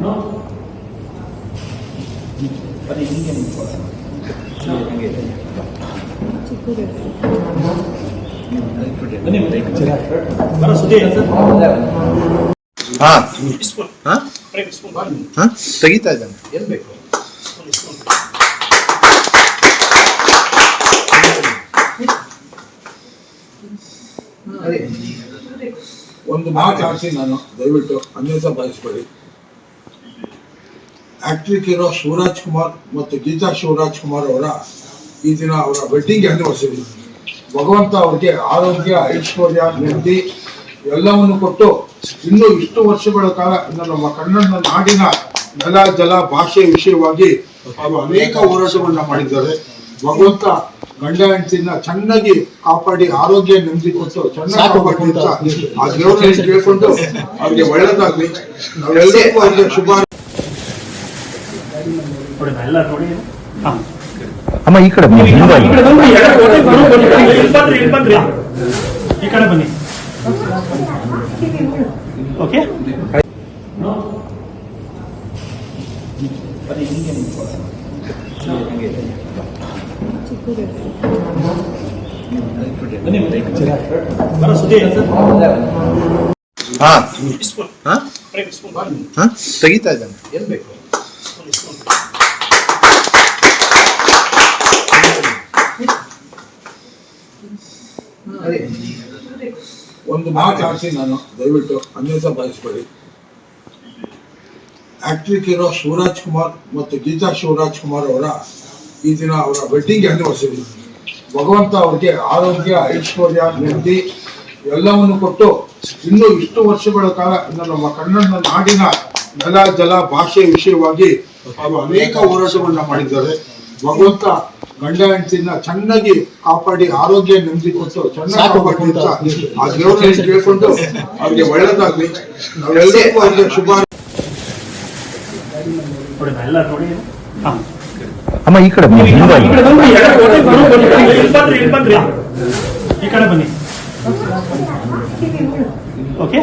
ಏನು ಹಾ ಇಸ್ಕೊಂಡು. ಹಾ ಬ್ರೇಕ್ ಇಸ್ಕೊಂಡು ಬನ್ನಿ. ಹಾ ತೆಗಿತಾ ಇದ್ದಾನೆ ಎಲ್ಲಿ ಬೇಕು. ಒಂದು ಮಾತು ಆಡ್ತೀನಿ ನಾನು ದಯವಿಟ್ಟು ಅನ್ಯಸ ಭಾವಿಸ್ಬೇಡಿ ಆಕ್ಟ್ರಿಕ್ ಇರೋ ಶಿವರಾಜ್ ಕುಮಾರ್ ಮತ್ತು ಗೀತಾ ಶಿವರಾಜ್ ಕುಮಾರ್ ಅವರ ಈ ದಿನ ಅವರ ವೆಡ್ಡಿಂಗ್ ಆನಿವರ್ಸರಿ ಭಗವಂತ ಅವ್ರಿಗೆ ಆರೋಗ್ಯ ಐಶ್ವರ್ಯ ನೆಮ್ಮದಿ ಎಲ್ಲವನ್ನು ಕೊಟ್ಟು ಇನ್ನೂ ಇಷ್ಟು ವರ್ಷಗಳ ಕಾಲ ನಮ್ಮ ಕನ್ನಡ ನಾಡಿನ ನೆಲ ಜಲ ಭಾಷೆ ವಿಷಯವಾಗಿ ಅವರು ಅನೇಕ ಹೋರಾಟಗಳನ್ನ ಮಾಡಿದ್ದಾರೆ. ಭಗವಂತ ಗಂಡ ಹೆಂಡತಿನ ಚೆನ್ನಾಗಿ ಕಾಪಾಡಿ ಆರೋಗ್ಯ ನೆಮ್ಮದಿ ಕೊಟ್ಟು ಚೆನ್ನಾಗಿ ಕಾಪಾಡಿ ಅಂತ ಆ ದೇವರನ್ನು ಕೇಳ್ಕೊಂಡು ಅವ್ರಿಗೆ ಒಳ್ಳೇದಾಗ್ಲಿ. ನಾವೆಲ್ಲರಿಗೂ ಅವ್ರಿಗೆ ಶುಭ ನೋಡಿ ನಾ ಎಲ್ಲ ನೋಡಿ ಹಾಂ ಅಮ್ಮ ಈ ಕಡೆ ಬನ್ನಿ. ಈ ಕಡೆ ಬನ್ನಿ, ಓಕೆ ಕಡೆ ಬನ್ನಿ, ಬನ್ನಿ, ಬನ್ನಿ, ಇಲ್ಲಿ ಬನ್ರಿ, ಇಲ್ಲಿ ಬನ್ರಿ. ಈ ಕಡೆ ಬನ್ನಿ ಓಕೆ ಬನ್ನಿ ಹಿಂಗೆ ನಿಂತ್ಕೊಳ್ಳಿ. ಹಂಗೆ ಇದೆ. ಬನ್ನಿ ಬನ್ನಿ. ಬರೋ ಸುದ್ದಿ ಏನು ಸರ್? ಹಾ ಇಸ್ಕೊಂಡು. ಹಾ ಬ್ರೇಕ್ ಇಸ್ಕೊಂಡು ಬನ್ನಿ. ಹಾ ತೆಗಿತಾ ಇದ್ದಾನೆ ಎಲ್ಲಿ ಬೇಕು ಇಸ್ಕೊಂಡು, ಇಸ್ಕೊಂಡು. ಒಂದು ಮಾತು ಆಡ್ತೀನಿ ನಾನು ದಯವಿಟ್ಟು ಅನ್ಯತಾ ಭಾವಿಸ್ಬೇಡಿ ಆಕ್ಟ್ರಿಕ್ ಇರೋ ಶಿವರಾಜ್ ಕುಮಾರ್ ಮತ್ತು ಗೀತಾ ಶಿವರಾಜ್ ಕುಮಾರ್ ಅವರ ಈ ದಿನ ಅವರ ವೆಡ್ಡಿಂಗ್ ಆನಿವರ್ಸರಿ ಭಗವಂತ ಅವ್ರಿಗೆ ಆರೋಗ್ಯ ಐಶ್ವರ್ಯ ನೆಮ್ಮದಿ ಎಲ್ಲವನ್ನು ಕೊಟ್ಟು ಇನ್ನೂ ಇಷ್ಟು ವರ್ಷಗಳ ಕಾಲ ನಮ್ಮ ಕನ್ನಡ ನಾಡಿನ ನೆಲ ಜಲ ಭಾಷೆ ವಿಷಯವಾಗಿ ಅವರು ಅನೇಕ ಹೋರಾಟವನ್ನ ಮಾಡಿದ್ದಾರೆ. ಭಗವಂತ ಗಂಡ ಹೆಂಡತಿನ ಚೆನ್ನಾಗಿ ಕಾಪಾಡಿ ಆರೋಗ್ಯ ನೆಮ್ಮದಿ ಕೊಟ್ಟು ಚೆನ್ನಾಗಿ ಕಾಪಾಡಿ ಅಂತ ಆ ದೇವರನ್ನ ಕೇಳ್ಕೊಂಡು ಅವ್ರಿಗೆ ಒಳ್ಳೇದಾಗ್ಲಿ. ನಾವೆಲ್ಲರಿಗೂ ಅವ್ರಿಗೆ ಶುಭ. ಅಮ್ಮ ಈ ಕಡೆ ಬನ್ನಿ. ಈ ಕಡೆ ಬನ್ನಿ. ಓಕೆ